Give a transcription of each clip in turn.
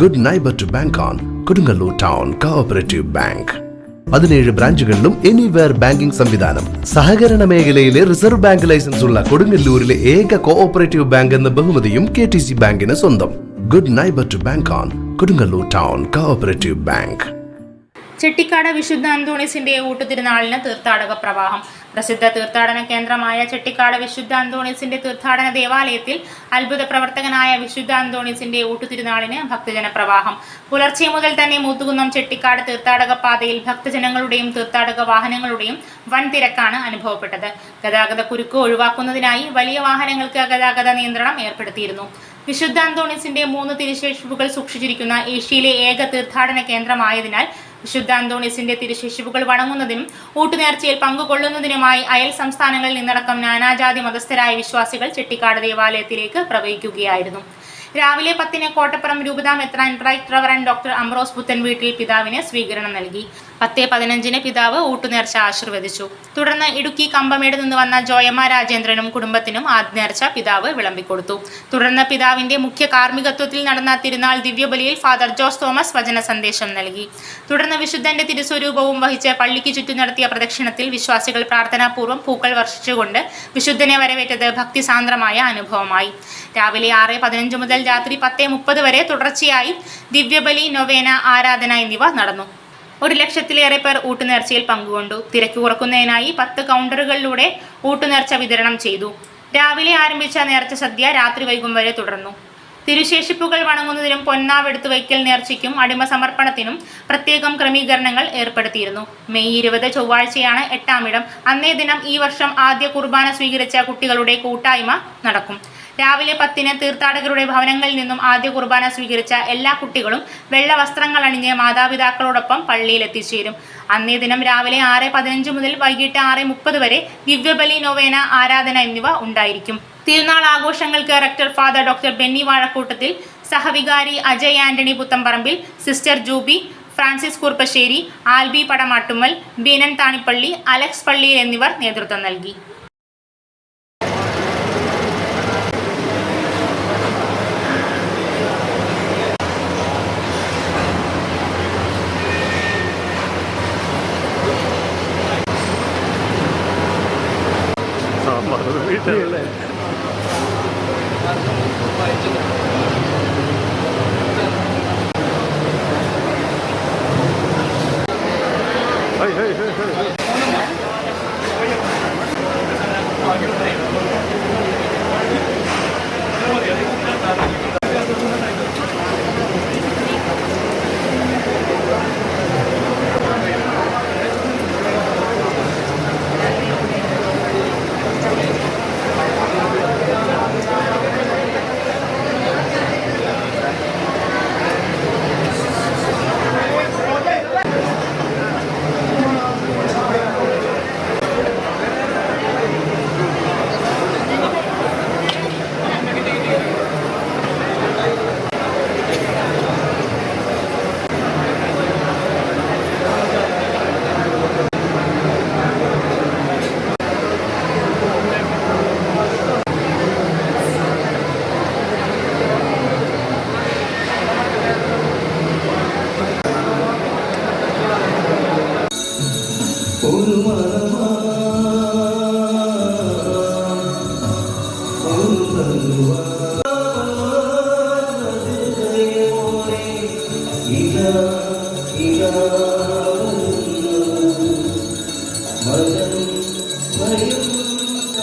Good neighbour to bank on Kodungallur town cooperative bank പതിനേഴ് ബ്രാഞ്ചുകളിലും anywhere banking സംവിധാനം. സഹകരണ മേഖലയിലെ റിസർവ് ബാങ്ക് ലൈസൻസ് ഉള്ള കൊടുങ്ങല്ലൂരിലെ ഏക കോഓപ്പറേറ്റീവ് ബാങ്ക് എന്ന ബഹുമതിയും കെ ടി സി ബാങ്കിന് സ്വന്തം. Good neighbour to bank on Kodungallur town cooperative bank Chettikkad വിശുദ്ധ അന്തോണീസിന്റെ ഊട്ടുതിരുനാളിന് തീർത്ഥാടക പ്രവാഹം. പ്രസിദ്ധ തീർത്ഥാടന കേന്ദ്രമായ ചെട്ടിക്കാട് വിശുദ്ധ അന്തോണീസിന്റെ തീർത്ഥാടന ദേവാലയത്തിൽ അത്ഭുത പ്രവർത്തകനായ വിശുദ്ധ അന്തോണീസിന്റെ ഊട്ടുതിരുനാളിന് ഭക്തജന പ്രവാഹം പുലർച്ചെ മുതൽ തന്നെ മൂത്തുകുന്നം ചെട്ടിക്കാട് തീർത്ഥാടക പാതയിൽ ഭക്തജനങ്ങളുടെയും തീർത്ഥാടക വാഹനങ്ങളുടെയും വൻ തിരക്കാണ് അനുഭവപ്പെട്ടത്. ഗതാഗത കുരുക്ക് ഒഴിവാക്കുന്നതിനായി വലിയ വാഹനങ്ങൾക്ക് ഗതാഗത നിയന്ത്രണം ഏർപ്പെടുത്തിയിരുന്നു. വിശുദ്ധ അന്തോണീസിന്റെ മൂന്ന് തിരുശേഷിപ്പുകൾ സൂക്ഷിച്ചിരിക്കുന്ന ഏഷ്യയിലെ ഏക തീർത്ഥാടന കേന്ദ്രമായതിനാൽ വിശുദ്ധ അന്തോണീസിന്റെ തിരുശേഷിപ്പുകൾ വണങ്ങുന്നതിനും ഊട്ടുനേർച്ചയിൽ പങ്കുകൊള്ളുന്നതിനുമായി അയൽ സംസ്ഥാനങ്ങളിൽ നിന്നടക്കം നാനാജാതി മതസ്ഥരായ വിശ്വാസികൾ ചെട്ടിക്കാട് ദേവാലയത്തിലേക്ക് പ്രവഹിക്കുകയായിരുന്നു. രാവിലെ പത്തിന് കോട്ടപ്പുറം രൂപതാ മെത്രാൻ റൈറ്റ് റവറൻ ഡോക്ടർ അംബ്രോസ് പുത്തൻ വീട്ടിൽ പിതാവിന് സ്വീകരണം നൽകി. പത്ത് പതിനഞ്ചിന് പിതാവ് ഊട്ടുനേർച്ച ആശീർവദിച്ചു. തുടർന്ന് ഇടുക്കി കമ്പമേട് നിന്ന് വന്ന ജോയമ്മ രാജേന്ദ്രനും കുടുംബത്തിനും ആദ്യനേർച്ച പിതാവ് വിളമ്പിക്കൊടുത്തു. തുടർന്ന് പിതാവിന്റെ മുഖ്യ കാർമ്മികത്വത്തിൽ നടന്ന തിരുനാൾ ദിവ്യബലിയിൽ ഫാദർ ജോസ് തോമസ് വചന സന്ദേശം നൽകി. തുടർന്ന് വിശുദ്ധന്റെ തിരുസ്വരൂപവും വഹിച്ച് പള്ളിക്ക് ചുറ്റും നടത്തിയ പ്രദക്ഷിണത്തിൽ വിശ്വാസികൾ പ്രാർത്ഥനാപൂർവം പൂക്കൾ വർഷിച്ചുകൊണ്ട് വിശുദ്ധനെ വരവേറ്റത് ഭക്തിസാന്ദ്രമായ അനുഭവമായി. രാവിലെ ആറ് പതിനഞ്ച് മുതൽ രാത്രി പത്ത് മുപ്പത് വരെ തുടർച്ചയായി ദിവ്യബലി നൊവേന ആരാധന എന്നിവ നടന്നു. ഒരു ലക്ഷത്തിലേറെ പേർ ഊട്ടുനേർച്ചയിൽ പങ്കുകൊണ്ടു. തിരക്ക് കുറക്കുന്നതിനായി പത്ത് കൗണ്ടറുകളിലൂടെ ഊട്ടുനേർച്ച വിതരണം ചെയ്തു. രാവിലെ ആരംഭിച്ച നേർച്ച സദ്യ രാത്രി വൈകും വരെ തുടർന്നു. തിരുശേഷിപ്പുകൾ വണങ്ങുന്നതിനും പൊന്നാവെടുത്തു വയ്ക്കൽ നേർച്ചയ്ക്കും അടിമ സമർപ്പണത്തിനും പ്രത്യേകം ക്രമീകരണങ്ങൾ ഏർപ്പെടുത്തിയിരുന്നു. മെയ് ഇരുപത് ചൊവ്വാഴ്ചയാണ് എട്ടാം ഇടം. അന്നേ ദിനം ഈ വർഷം ആദ്യ കുർബാന സ്വീകരിച്ച കുട്ടികളുടെ കൂട്ടായ്മ നടക്കും. രാവിലെ പത്തിന് തീർത്ഥാടകരുടെ ഭവനങ്ങളിൽ നിന്നും ആദ്യ കുർബാന സ്വീകരിച്ച എല്ലാ കുട്ടികളും വെള്ള വസ്ത്രങ്ങൾ അണിഞ്ഞ് മാതാപിതാക്കളോടൊപ്പം പള്ളിയിൽ എത്തിച്ചേരും അന്നേ ദിനം രാവിലെ ആറ് പതിനഞ്ച് മുതൽ വൈകിട്ട് ആറ് മുപ്പത് വരെ ദിവ്യബലി നൊവേന ആരാധന എന്നിവ ഉണ്ടായിരിക്കും. തിരുനാൾ ആഘോഷങ്ങൾക്ക് rector father doctor Benny Vazhakkoottathil സഹവികാരി Ajay Antony Puthamparambil sister Jubi Francis Kurppassery Albi Padamattummal Beenan താണിപ്പള്ളി Alex പള്ളിയിൽ എന്നിവർ നേതൃത്വം നൽകി. ഒരു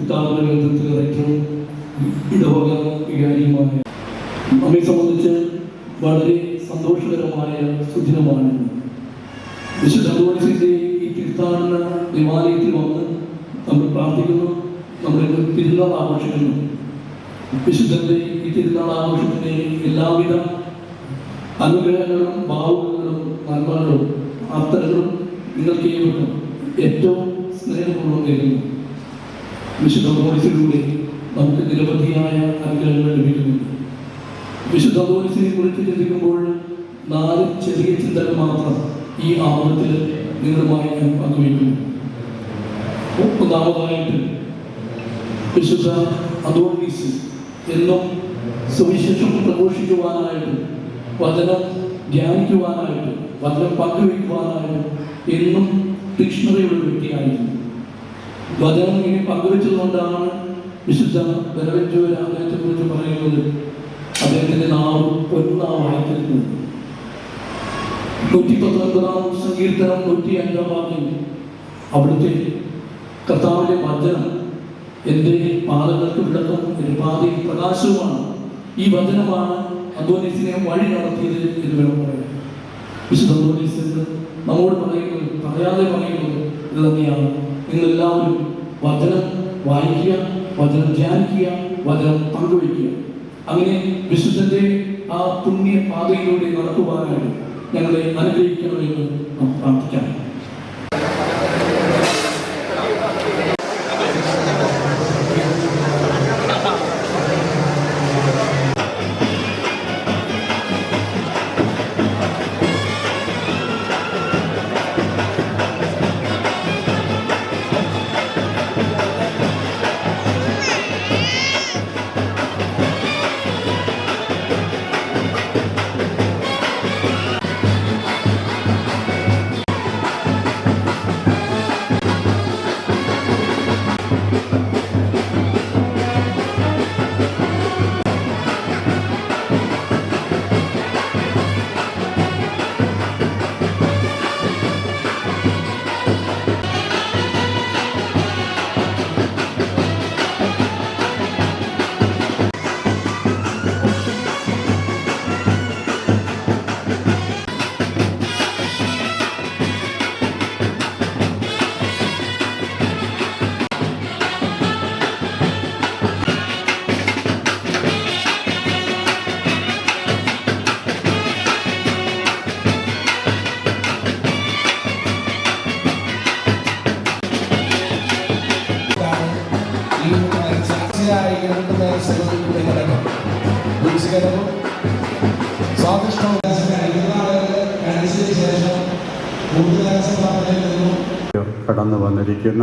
കരുന്നു കൃപകൾ തോൽപോയി അടുത്തായി നമ്മെ സംബന്ധിച്ച് വളരെ സന്തോഷകരമായ സുദിനമാണ്. വിശുദ്ധ അന്തോണിസിന്റെ ഈ തീർത്ഥാടന ദേവാലയത്തിൽ വന്ന് നമ്മൾ പ്രാർത്ഥിക്കുന്നു നമ്മൾ തിരുനാൾ ആഘോഷിക്കുന്നു. വിശുദ്ധന്റെ ഈ തിരുനാൾ ആഘോഷത്തിന്റെ എല്ലാവിധ അനുഗ്രഹങ്ങളും ഭാവുകങ്ങളും നന്മകളും പ്രാർത്ഥനകളും നിങ്ങൾക്ക് ഏവർക്കും ഏറ്റവും സ്നേഹപൂർവം നേരുന്നു. വിശുദ്ധ പോലീസിലൂടെ നമുക്ക് നിരവധിയായ അനുഗ്രഹങ്ങൾ ലഭിക്കുന്നുണ്ട്. വിശുദ്ധ പോലീസിനെ കുറിച്ച് ചിന്തിക്കുമ്പോൾ നാല് ചെറിയ ചിന്തകൾ മാത്രം ഈ ആമുഖത്തിൽ നിങ്ങളുമായി ഞാൻ പങ്കുവയ്ക്കുന്നു. ഒന്നാമതായിട്ട് വിശുദ്ധ അതോണീസ് എന്നും സുവിശേഷം പ്രഘോഷിക്കുവാനായിട്ട് വചനം ധ്യാനിക്കുവാനായിട്ട് വചനം പങ്കുവയ്ക്കുവാനായിട്ട് എന്നും ഡിക്ഷണറിയുള്ള വ്യക്തിയായിരുന്നു. വചനം ഇനി പങ്കുവെച്ചതുകൊണ്ടാണ് വിശുദ്ധ ബലവഞ്ചൂരാമത്തെ കുറിച്ച് പറയുന്നത്. അദ്ദേഹത്തിന്റെ നാവ് പൊന്നാവായിരുന്നു നൂറ്റി പത്തൊൻപതാം സങ്കീർത്തനം നൂറ്റി അഞ്ചാം വാക്യം. അവിടുത്തെ കർത്താവിന്റെ വചനം എന്റെ പാദങ്ങൾക്ക് വിളക്കം എന്റെ പാതയിൽ പ്രകാശവുമാണ്. ഈ വചനമാണ് അന്തോനീസിനെ വഴി നടത്തിയത് എന്ന് വേണം പറയാൻ. വിശുദ്ധ അന്തോനീസ് നമ്മോട് പറയുന്നത് പറയാതെ പറയുന്നത് ഇത് തന്നെയാണ് നിങ്ങളെല്ലാവരും വചനം വായിക്കുക വചനം ധ്യാനിക്കുക വചനം പങ്കുവയ്ക്കുക. അങ്ങനെ വിശുദ്ധന്റെ ആ പുണ്യ പാതയിലൂടെ നടക്കുവാനായിട്ട് ഞങ്ങളെ അനുഗ്രഹിക്കണമെന്ന് നാം പ്രാർത്ഥിക്കാം. സാക്ഷിയായി രണ്ട് ദിവസങ്ങളുടെ ഘടകം വീഴ്ചകരവും സ്വാദിഷ്ടവും അനുസരിച്ച് ശേഷം കടന്നു വന്നിരിക്കുന്ന